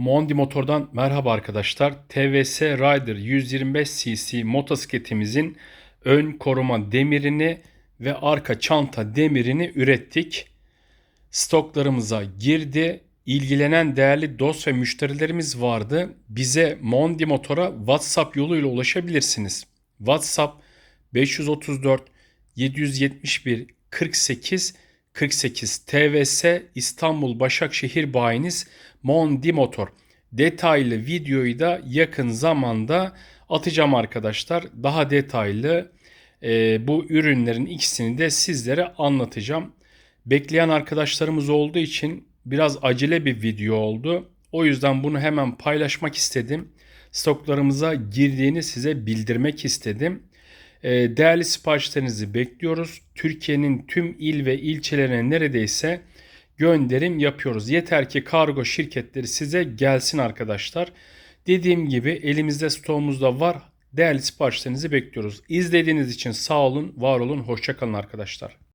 Mondi Motor'dan merhaba arkadaşlar. TVS Rider 125cc motosikletimizin ön koruma demirini ve arka çanta demirini ürettik. Stoklarımıza girdi. İlgilenen değerli dost ve müşterilerimiz vardı. Bize Mondi Motor'a WhatsApp yoluyla ulaşabilirsiniz. WhatsApp 534 771 48 48 TVS İstanbul Başakşehir bayiniz Mondi Motor. Detaylı videoyu da yakın zamanda atacağım arkadaşlar. Daha detaylı e, bu ürünlerin ikisini de sizlere anlatacağım. Bekleyen arkadaşlarımız olduğu için biraz acele bir video oldu. O yüzden bunu hemen paylaşmak istedim. Stoklarımıza girdiğini size bildirmek istedim. E, değerli siparişlerinizi bekliyoruz. Türkiye'nin tüm il ve ilçelerine neredeyse gönderim yapıyoruz. Yeter ki kargo şirketleri size gelsin arkadaşlar. Dediğim gibi elimizde stoğumuzda var. Değerli siparişlerinizi bekliyoruz. İzlediğiniz için sağ olun, var olun, hoşçakalın arkadaşlar.